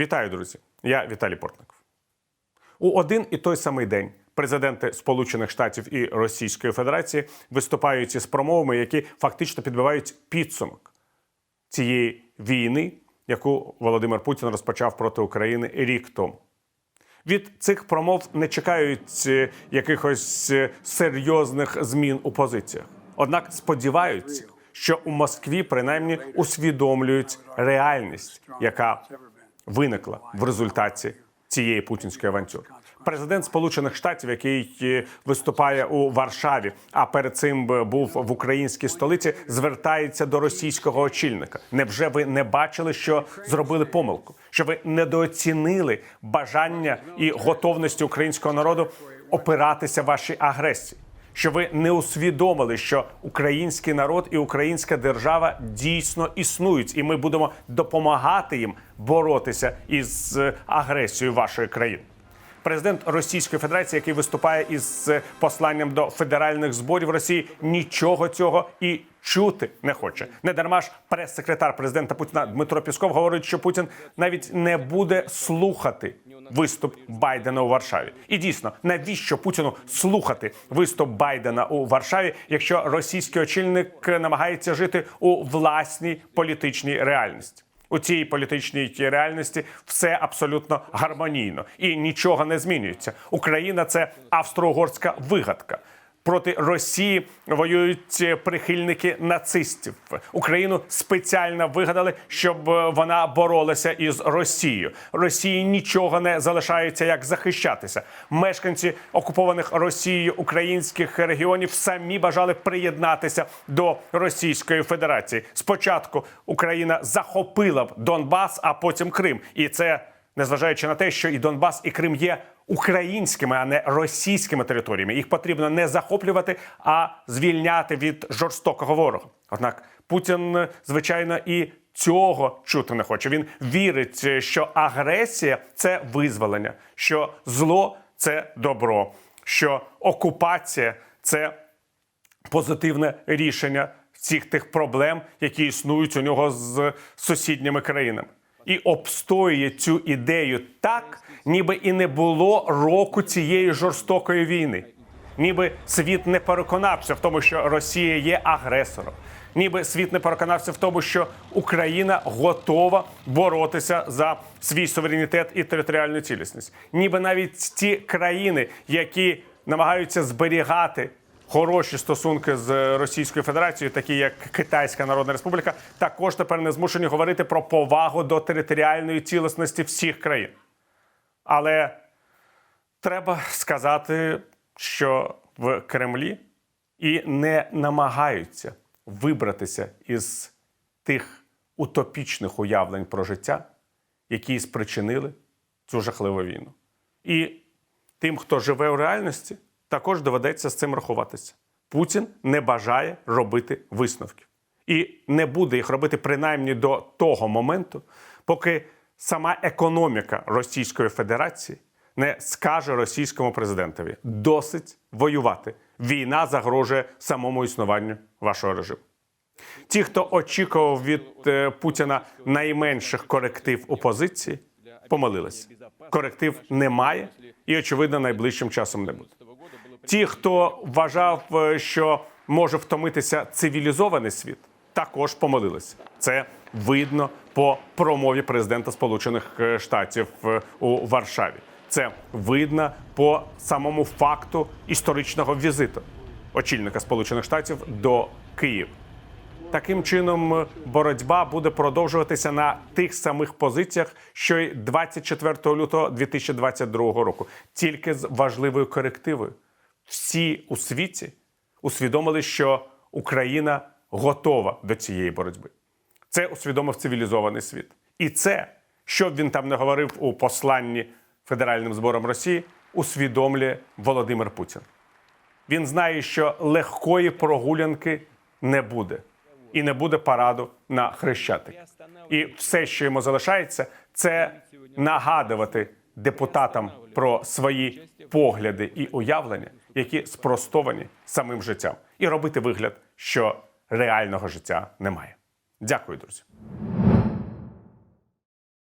Вітаю, друзі! Я Віталій Портников. У один і той самий день президенти Сполучених Штатів і Російської Федерації виступають із промовами, які фактично підбивають підсумок цієї війни, яку Володимир Путін розпочав проти України рік тому. Від цих промов не чекають е, якихось е, серйозних змін у позиціях. Однак сподіваються, що у Москві принаймні усвідомлюють реальність, яка виникла в результаті цієї путінської авантюри. Президент Сполучених Штатів, який е, виступає у Варшаві, а перед цим був в українській столиці, звертається до російського очільника. Невже ви не бачили, що зробили помилку? Що ви недооцінили бажання і готовності українського народу опиратися вашій агресії? Що ви не усвідомили, що український народ і українська держава дійсно існують, і ми будемо допомагати їм боротися із е, агресією вашої країни? Президент Російської Федерації, який виступає із е, посланням до федеральних зборів Росії, нічого цього і чути не хоче. Не дарма ж прес-секретар президента Путіна Дмитро Пісков говорить, що Путін навіть не буде слухати виступ Байдена у Варшаві. І дійсно, навіщо Путіну слухати виступ Байдена у Варшаві, якщо російський очільник намагається жити у власній політичній реальності? У цій політичній реальності все абсолютно гармонійно і нічого не змінюється. Україна це австро-угорська вигадка. Проти Росії воюють прихильники нацистів. Україну спеціально вигадали, щоб е, вона боролася із Росією. Росії нічого не залишається як захищатися. Мешканці окупованих Росією українських регіонів самі бажали приєднатися до Російської Федерації. Спочатку Україна захопила Донбас, а потім Крим, і це незважаючи на те, що і Донбас, і Крим є українськими, а не російськими територіями. Їх потрібно не захоплювати, а звільняти від жорстокого ворога. Однак Путін, звичайно, і цього чути не хоче. Він вірить, що агресія це визволення, що зло це добро, що окупація це позитивне рішення всіх тих проблем, які існують у нього з сусідніми країнами, і обстоює цю ідею так, ніби і не було року цієї жорстокої війни. Ніби світ не переконався в тому, що Росія є агресором. Ніби світ не переконався в тому, що Україна готова боротися за свій суверенітет і територіальну цілісність. Ніби навіть ті країни, які намагаються зберігати хороші стосунки з Російською Федерацією, такі як Китайська Народна Республіка, також тепер не змушені говорити про повагу до територіальної цілісності всіх країн. Але треба сказати, що в Кремлі і не намагаються вибратися із тих утопічних уявлень про життя, які спричинили цю жахливу війну. І тим, хто живе у реальності, також доведеться з цим рахуватися. Путін не бажає робити висновків і не буде їх робити принаймні до того моменту, поки сама економіка Російської Федерації не скаже російському президентові досить воювати. Війна загрожує самому існуванню вашого режиму. Ті, хто очікував від е, Путіна найменших коректив у позиції, помилилися. Коректив немає і, очевидно, найближчим часом не буде. Ті, хто вважав, е, що може втомитися цивілізований світ, також помилилися. Це видно по промові президента Сполучених е, Штатів е, у Варшаві. Це видно по самому факту історичного візиту очільника Сполучених Штатів до Києва. Таким чином, боротьба буде продовжуватися на тих самих позиціях, що й 24 лютого 2022 року, тільки з важливою корективою. Всі у світі усвідомили, що Україна готова до цієї боротьби. Це усвідомив цивілізований світ. І це, що він там не говорив у посланні Федеральним збором Росії, усвідомлює Володимир Путін. Він знає, що легкої прогулянки не буде, і не буде параду на хрещатик. І все, що йому залишається, це нагадувати депутатам про свої погляди і уявлення, які спростовані самим життям, і робити вигляд, що реального життя немає. Дякую, друзі.